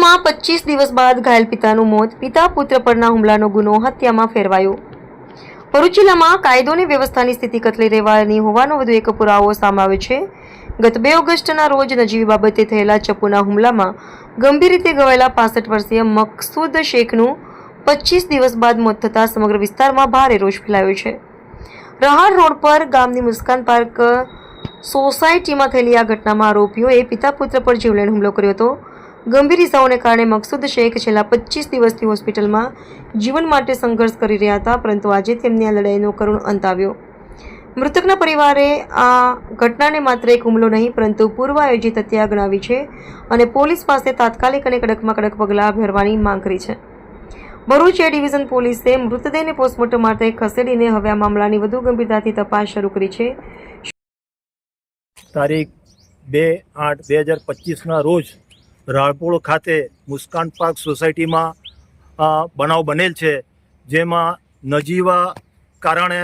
ભરૂચમાં પચીસ દિવસ બાદ ઘાયલ પિતાનું મોત. પિતા પુત્ર પરના હુમલાનો ગુનો હત્યામાં ફેરવાયો. ભરૂચ જિલ્લામાં કાયદોની વ્યવસ્થાની સ્થિતિ કથળી રહેવાની હોવાનો વધુ એક પુરાવો સામે આવ્યો છે. ગત બે ઓગસ્ટના રોજ નજીવી બાબતે થયેલા ચપુના હુમલામાં ગંભીર રીતે ઘવાયેલા પાસઠ વર્ષીય મકસૂદ શેખનું પચીસ દિવસ બાદ મોત થતાં સમગ્ર વિસ્તારમાં ભારે રોષ ફેલાયો છે. રહાર રોડ પર ગામની મુસ્કાન પાર્ક સોસાયટીમાં થયેલી આ ઘટનામાં આરોપીઓએ પિતા પુત્ર પર જીવલેણ હુમલો કર્યો હતો. ગંભીર ઇસાઓને કારણે મકસૂદ શેખ છેલ્લા પચીસ દિવસથી હોસ્પિટલમાં જીવન માટે સંઘર્ષ કરી રહ્યા હતા, પરંતુ આજે તેમની આ લડાઈનો કરુણ અંત આવ્યો. મૃતકના પરિવારે આ ઘટનાને માત્ર એક હુમલો નહીં, પરંતુ પૂર્વ આયોજિત હત્યા ગણાવી છે અને પોલીસ પાસે તાત્કાલિક અને કડકમાં કડક પગલાં ભરવાની માંગ કરી છે. ભરૂચ એ ડિવિઝન પોલીસે મૃતદેહને પોસ્ટમોર્ટમ માટે ખસેડીને હવે આ મામલાની વધુ ગંભીરતાથી તપાસ શરૂ કરી છે. તારીખ બે આઠ બે હજાર પચીસના રોજ રાળપોળ ખાતે મુસ્કાન પાર્ક સોસાયટીમાં બનાવ બનેલ છે, જેમાં નજીવા કારણે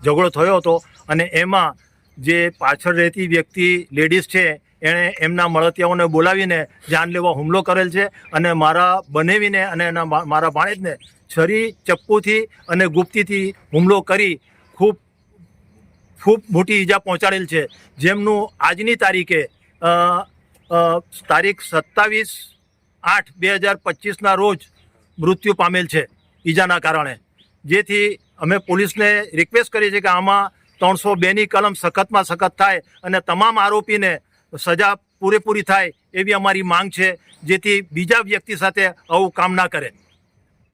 ઝઘડો થયો હતો અને એમાં જે પાછળ રહેતી વ્યક્તિ, લેડીઝ છે, એણે એમના મળતિયાઓને બોલાવીને જાન લેવા હુમલો કરેલ છે અને મારા બનેવીને અને એના મારા ભાણેજને છરી ચપ્પુથી અને ગુપ્તીથી હુમલો કરી ખૂબ ખૂબ મોટી ઈજા પહોંચાડેલ છે. જેમનું આજની તારીખે તારીખ સત્તાવીસ આઠ બે હજાર પચીસના રોજ મૃત્યુ પામેલ છે ઈજાના કારણે. જેથી અમે પોલીસને રિક્વેસ્ટ કરી છે કે આમાં ત્રણસો બેની કલમ સખતમાં સખત થાય અને તમામ આરોપીને સજા પૂરેપૂરી થાય એવી અમારી માંગ છે, જેથી બીજા વ્યક્તિ સાથે આવું કામ ના કરે.